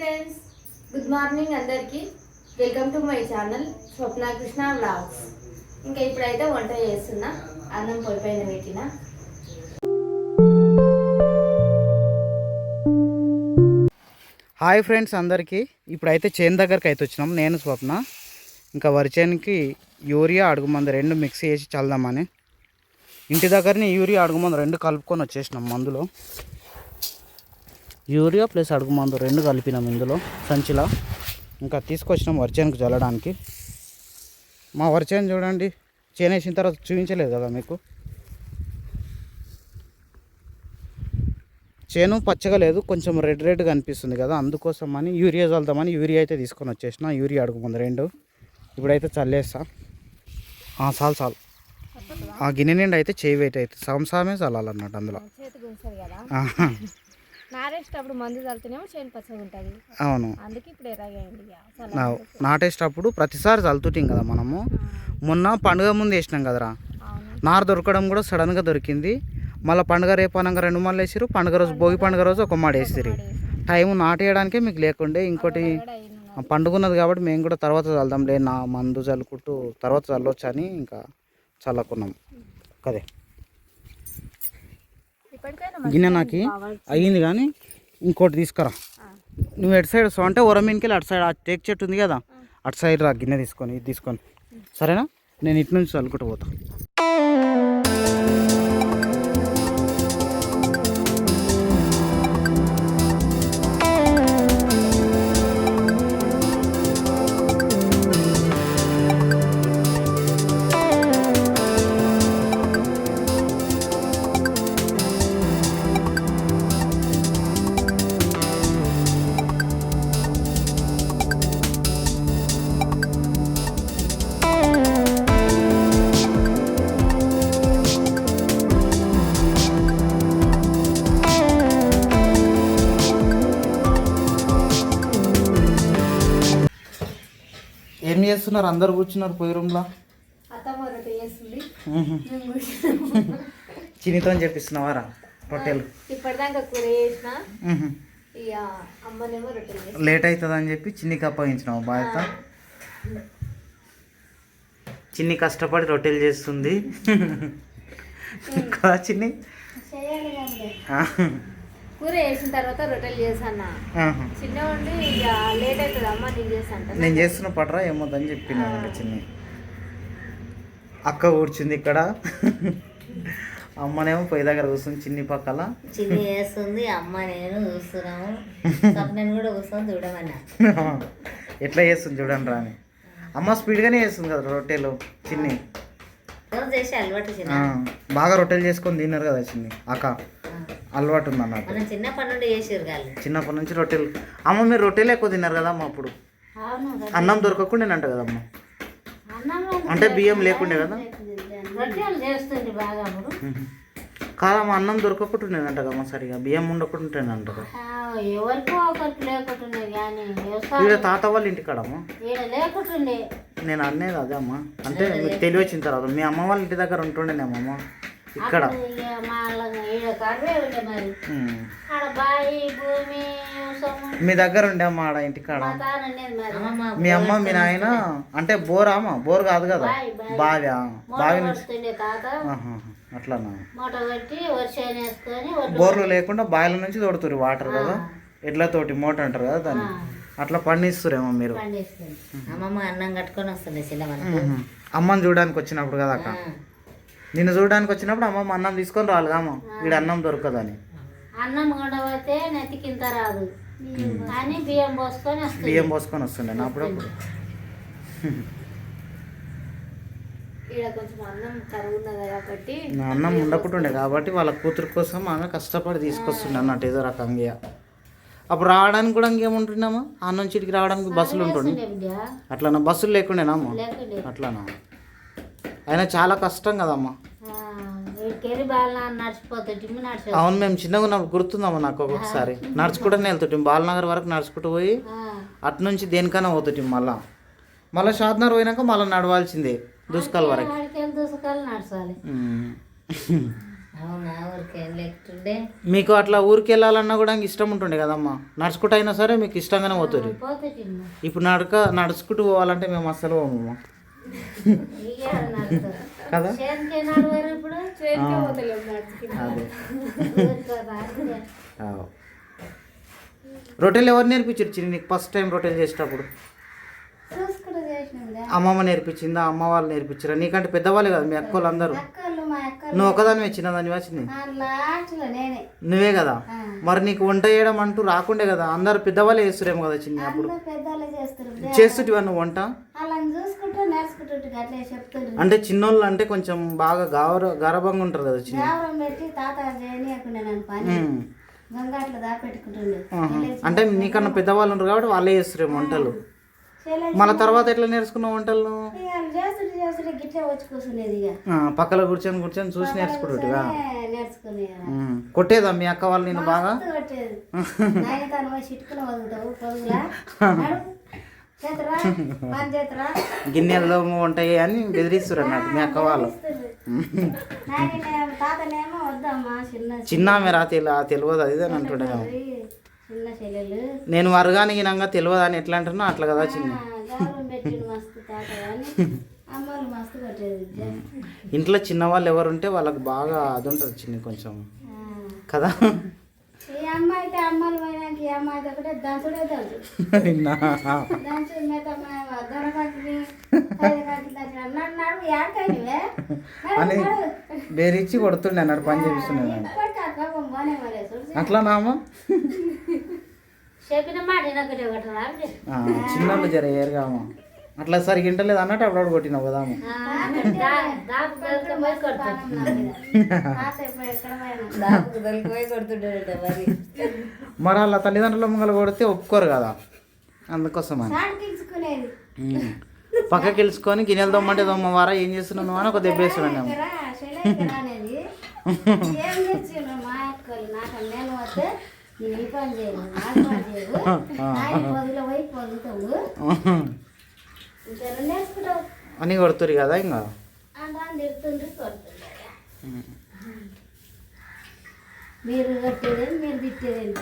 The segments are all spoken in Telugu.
ఫ్రెండ్స్ గుడ్ మార్నింగ్ అందరికీ. Welcome to my channel Swapna Krishna vlogs ఇంకా ఇప్పుడైతే వంట చేస్తున్నా అన్నం పొడిపోయిన పెట్టిన. హాయ్ ఫ్రెండ్స్ అందరికీ. ఇప్పుడైతే చేను దగ్గరికి అయితే వచ్చినాం. నేను స్వప్న. ఇంకా వరిచేనికి యూరియా అడుగుమందు రెండు మిక్స్ చేసి చల్దామని. ఇంటి దగ్గరనే యూరియా అడుగుమందు రెండు కలుపుకొని వచ్చేసినాం మందులో. యూరియా ప్లస్ అడుగుమందు రెండు కలిపినాం ఇందులో సంచిలో. ఇంకా తీసుకొచ్చినాం వరి చేనుకు చల్లడానికి. మా వరి చేను చూడండి చేను వేసిన తర్వాత చూపించలేదు కదా మీకు? చేను పచ్చగా లేదు కొంచెం రెడ్ రెడ్గా అనిపిస్తుంది కదా అందుకోసం అని యూరియా చల్దామని యూరియా అయితే తీసుకొని వచ్చేసిన యూరియా అడుగు ముందు రెండు. ఇప్పుడైతే చల్లేస్తా. ఆ, చాలు చాలు. ఆ గిన్నె నిండా అయితే చేయి వెయిట్ అయితే సంసామే చల్లాలన్నట్టు అందులో. నారేసేటప్పుడు మందు చల్లుతూనేమో చేను పచ్చగా ఉంటుంది. అవును. అందుకే ఇప్పుడు. నా- నాటేసేటప్పుడు ప్రతిసారి చల్లుతుంటాం కదా మనము. మొన్న పండుగ ముందు వేసినాం కదరా. నార దొరకడం కూడా సడన్గా దొరికింది. మళ్ళీ పండుగ రేపు అనగా రెండు మళ్ళీ వేసిరు పండుగ రోజు భోగి పండుగ రోజు ఒక మాడ వేసిరు టైం నాటేయడానికే మీకు లేకుండే ఇంకోటి పండుగ ఉన్నది కాబట్టి మేము కూడా తర్వాత చల్దాంలే నా మందు చల్లుకుంటూ తర్వాత చల్లొచ్చు అని ఇంకా చల్లకున్నాం. కదే. గిన్నె నాకు అయ్యింది కానీ ఇంకోటి తీసుకురా. నువ్వు ఎటు సైడ్ వస్తావు అంటే ఉరమీనికి వెళ్ళి అటు సైడ్ ఆ టేక్ చెట్టు ఉంది కదా అటు సైడ్ రా గిన్నె తీసుకొని ఇది తీసుకొని. సరేనా? నేను ఇటు నుంచి చల్లుకుంటూ పోతా. చేస్తున్నారు? అందరు కూర్చున్నారు పొయ్యి రూమ్లో. చినితో చెప్పిస్తున్నావారా రొట్టెలు. ఇప్పటిదాకా కూర చేసిన. లేట్ అవుతుంది అని చెప్పి చిన్నికి అప్పగించినావు బాధ్యత. చిన్ని కష్టపడి రొట్టెలు చేస్తుంది. కదా చిన్ని. కూర చేసిన తర్వాత రొట్టెలు చేసాను. చిన్న ఉండి ఇక లేట్ అవుతుంది అమ్మ నేను చేస్తాను నేను చేస్తున్న పట్రా ఏమొద్దని చెప్పిన చిన్ని. అక్క కూర్చుంది ఇక్కడ. అమ్మనేమో పొయ్యి దగ్గర కూర్చుంది చిన్ని పక్కల. చిన్ని వేస్తుంది అమ్మ నేను చూస్తున్నాము. స్వప్నని కూడా కూర్చొని చూడమన్నా. ఎట్లా చేస్తుంది చూడండి రాని. అమ్మ స్పీడ్గానే చేస్తుంది కదా రొట్టెలు చిన్ని. బాగా రొట్టెలు చేసుకొని తిన్నారు కదా చిన్ని అక్క. అలవాటు ఉంది అన్నట్టు మనం చిన్నప్పటి నుండి చేసారు చిన్నప్పటి నుంచి రొట్టెలు. అమ్మ మీరు రొట్టెలు ఎక్కువ తిన్నారు కదా అమ్మ అప్పుడు? అన్నం దొరకకుండానంట కదమ్మ అన్నం అంటే బియ్యం లేకుండే కదా. కాదమ్మ అన్నం దొరకకుంటుండేనంట కదమ్మ సరిగా. బియ్యం ఆ, ఎవరికో ఒకరికి లేకుంటుండే కానీ తాత వాళ్ళ ఇంటికాడమ్మ లేకుంటుండే. నేను అనేది అదే అమ్మ. అంటే మీకు తెలివి వచ్చిన తర్వాత మీ అమ్మ వాళ్ళ ఇంటి దగ్గర ఉంటుండేనేమమ్మ ఇక్కడ. ఇక మళ్ళా ఈడ కడవే ఉండే మరి. మ్మ్. ఆడ బాయి భూమి వ్యవసాయం మీ దగ్గర ఉండే అమ్మ ఆడ ఇంటికాడ మీ అమ్మ మీ నాయన? అంటే బోరా అమ్మ? బోర్ కాదు కదా? బావి బావి. అట్లానా? ఒడ్డు బోర్లు లేకుండా బావిల నుంచి తోడుతురు వాటర్ కదా? ఎడ్లతోటి మోట అంటారు కదా దాన్ని? అట్లా పండిస్తురేమో మీరు. అమ్మమ్మ అన్నం కట్టుకొని వస్తుంది. అమ్మని చూడడానికి వచ్చినప్పుడు కదా అక్క? నిన్ను చూడడానికి వచ్చినప్పుడు అమ్మమ్మ అన్నం తీసుకొని రావాలి అమ్మ? వీడు అన్నం దొరకదని. అన్నం కొండపోతే నెత్తికింత రాదు. కానీ బియ్యం పోసుకొని వస్తుంది. బియ్యం పోసుకొని వస్తుండే అప్పుడప్పుడు. ఇక్కడ కొంచెం అన్నం కరువు ఉన్నది కాబట్టి నా అన్నం ఉండకుంటుండే కాబట్టి వాళ్ళ కూతురు కోసం ఆమె కష్టపడి తీసుకొస్తుండే అన్నట్టు ఏదో రకంగా. అప్పుడు రావడానికి కూడా ఇంకేముంటున్నామా ఆ నుంచి ఇటుకి రావడానికి బస్సులు ఉంటుండే. బిడ్డ అట్లానా? బస్సులు లేకుండేనా అమ్మ లేకుండే. అట్లానా? అయినా చాలా కష్టం కదమ్మా. అవును మేము చిన్నగా ఉన్నప్పుడు గుర్తుందమ్మా నాకు ఒక్కొక్కసారి నడుచుకుంటూనే వెళ్తుంటాం బాలనగర్ వరకు నడుచుకుంటూ పోయి అటు నుంచి దేనికైనా పోతుంటాం మళ్ళా. మళ్ళీ షాద్నగర్ పోయినాక మళ్ళీ నడవాల్సిందే. దుష్కాల వరకు. మీకు అట్లా ఊరికి వెళ్ళాలన్నా కూడా ఇష్టం ఉంటుండే కదమ్మా. నడుచుకుంటూ అయినా సరే మీకు ఇష్టంగానే పోతుంది. ఇప్పుడు నడక నడుచుకుంటూ పోవాలంటే మేము అస్సలు పోమమ్మా. కదా. రొట్టెలు ఎవరు నేర్పించారు చిన్ని? నీకు ఫస్ట్ టైం రొట్టెలు చేసేటప్పుడు. అమ్మమ్మ నేర్పించిందా? అమ్మ వాళ్ళు నేర్పించారా? నీకంటే పెద్దవాళ్ళే కదా మీ అందరూ. అక్కలు అక్కలు. నువ్వు ఒకదాని చిన్నదాని వచ్చింది? నువ్వే కదా. మరి నీకు వంట చేయడం అంటూ రాకుండే కదా? అందరు పెద్దవాళ్ళే చేస్తురేమో కదా చిన్న అప్పుడు? అందరూ చేస్తుంటివా నువ్వు వంట? అంటే చిన్నోళ్ళు అంటే కొంచెం బాగా గౌర గర్భంగా ఉంటారు కదా చిన్న. అంటే నీకన్నా పెద్దవాళ్ళు ఉంటారు కాబట్టి వాళ్ళే చేస్తురేమో వంటలు. మళ్ళీ తర్వాత ఎట్లా నేర్చుకున్నావు వంటలు నువ్వు? ఇక వాళ్ళు చేస్తుంటే చేస్తుంటే గిట్లే వచ్చి కూర్చునేది ఇక. ఆ, పక్కన కూర్చొని కూర్చొని చూసి నేర్చుకుంటుగా కొట్టేదా మీ అక్క వాళ్ళు నేను బాగా? గిన్నెలలో వంట చేయి అని బెదిరిస్తారు అన్నట్టు మీ అక్క వాళ్ళు. చిన్న చిన్న ఆమె రా తెలు తెలియదు అది అని అంటుండే నేను వరగానికి నంగా తెలియదు అని ఎట్లా అంటున్నా అట్లా కదా చిన్న ఇంట్లో చిన్న వాళ్ళు ఎవరు ఉంటే వాళ్ళకి బాగా అది ఉంటుంది చిన్న కొంచెం. కదా? అని బేరిచ్చి కొడుతుండే అన్నాడు పని చేపిస్తున్నాడు ఆయన. ఇప్పటికీ ఆ కోపం బాగానే మరి చూసి అట్లా నామా చిన్నోళ్ళు జర ఏరుగామా అట్లా సరిగ్గా ఇంటలేదు అన్నట్టు అప్పుడు కొట్టినావు కదా. మరి వాళ్ళ తల్లిదండ్రుల ముంగల కొడితే ఒప్పుకోరు కదా అందుకోసం. పక్కకి వెళ్ళుకొని గిన్నెలు దొమ్మంటే దొమ్మవారా ఏం చేస్తున్నావు అని ఒక దెబ్బేస్తున్నాను అమ్మ. పని పని పొదులో పోయి నేర్చుకుంటావు? అని కొడుతురు కదా ఇంకా? మీరు మీరు.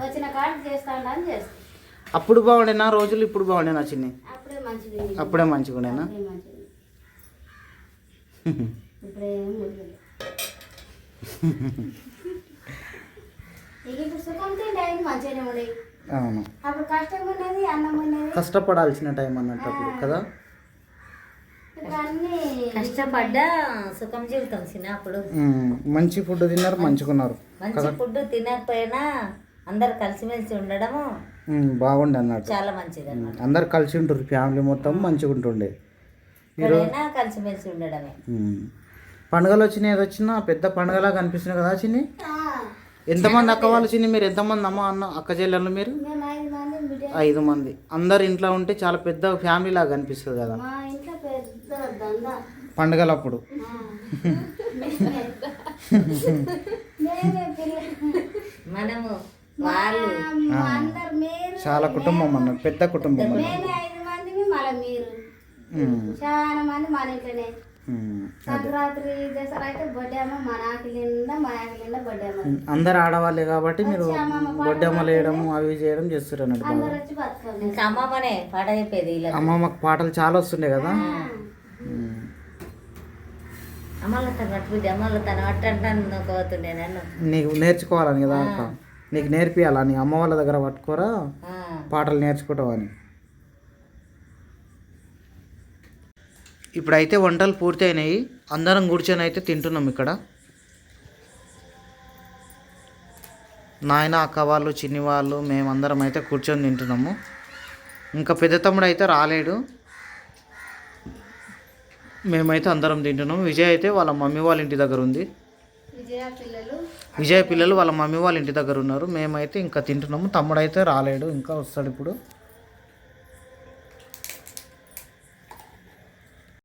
వచ్చిన చేస్తా అని అప్పుడు బాగుండేనా? రోజులు ఇప్పుడు బాగుండేనా చిన్ని? అప్పుడే మంచిగా ఉండేనా ఇప్పుడే ఇప్పుడు సుఖం తిండి అయింది మంచిగానే ఉండేది అవును. అప్పుడు కష్టం ఉన్నది అన్నం ఉన్నది. కష్టపడాల్సిన టైం అన్నట్టు అప్పుడు కదా? కష్టపడ్డా సుఖం జీవితం చిన్నప్పుడు. మంచి ఫుడ్ తిన్నారు మంచుకున్నారు మంచి ఫుడ్ తినకపోయినా అందరు కలిసిమెలిసి ఉండడము బాగుండే అన్నట్టు. చాలా మంచిది అందరు కలిసి ఉంటారు ఫ్యామిలీ మొత్తం మంచిగా ఉంటుండే. కలిసిమెలిసి ఉండడమే. పండుగలు వచ్చినాయి ఏది వచ్చినా పెద్ద పండుగలా కనిపిస్తున్నాయి కదా చిన్ని? ఆ, ఎంతమంది అక్క వాళ్ళు చిన్ని మీరు? ఎంతమంది అమ్మ అన్న అక్క చెల్లెళ్ళు మీరు? ఐదు మంది. అందరు ఇంట్లో ఉంటే చాలా పెద్ద ఫ్యామిలీ లాగా కనిపిస్తుంది కదా. మా ఇంట్లో పెద్ద దంద. పండుగలప్పుడు. ఆ. మేమే పిల్ల మనము వాళ్ళు. మా అందరు మీరు చాలా కుటుంబం అన్నట్టు పెద్ద కుటుంబం చాలా మంది మన ఇంట్లోనే. సంక్రాంతి దసరా అయితే బొడ్డేమో మన ఆకి నిండా మా ఆకి నిండా బొడ్డేమో అందరు ఆడవాళ్ళే కాబట్టి మీరు బొడ్డమ్మలు వేయడం అవి చేయడం చేస్తారు అన్నట్టు అందరు వచ్చి ఇంకా అమ్మమ్మనే పాట చెప్పేది ఇలా. అమ్మ మాకు పాటలు చాలా వస్తుండే కదా. అమ్మల తన అమ్మల తన నన్ను. నీకు నేర్చుకోవాలని కదా నీకు నేర్పియాలా? నీ అమ్మ వాళ్ళ దగ్గర పట్టుకోరా? పాటలు నేర్చుకోవటం అని? ఇప్పుడైతే వంటలు పూర్తి అయినాయి అందరం కూర్చొని అయితే తింటున్నాం ఇక్కడ. నాయన అక్క వాళ్ళు చిన్ని వాళ్ళు మేమందరం అయితే కూర్చొని తింటున్నాము. ఇంకా పెద్ద తమ్ముడు అయితే రాలేడు. మేమైతే అందరం తింటున్నాము విజయ్ అయితే వాళ్ళ మమ్మీ వాళ్ళ ఇంటి దగ్గర ఉంది. విజయ పిల్లలు? విజయ్ పిల్లలు వాళ్ళ మమ్మీ వాళ్ళ ఇంటి దగ్గర ఉన్నారు. మేమైతే ఇంకా తింటున్నాము. తమ్ముడు అయితే రాలేడు. ఇంకా వస్తాడు ఇప్పుడు.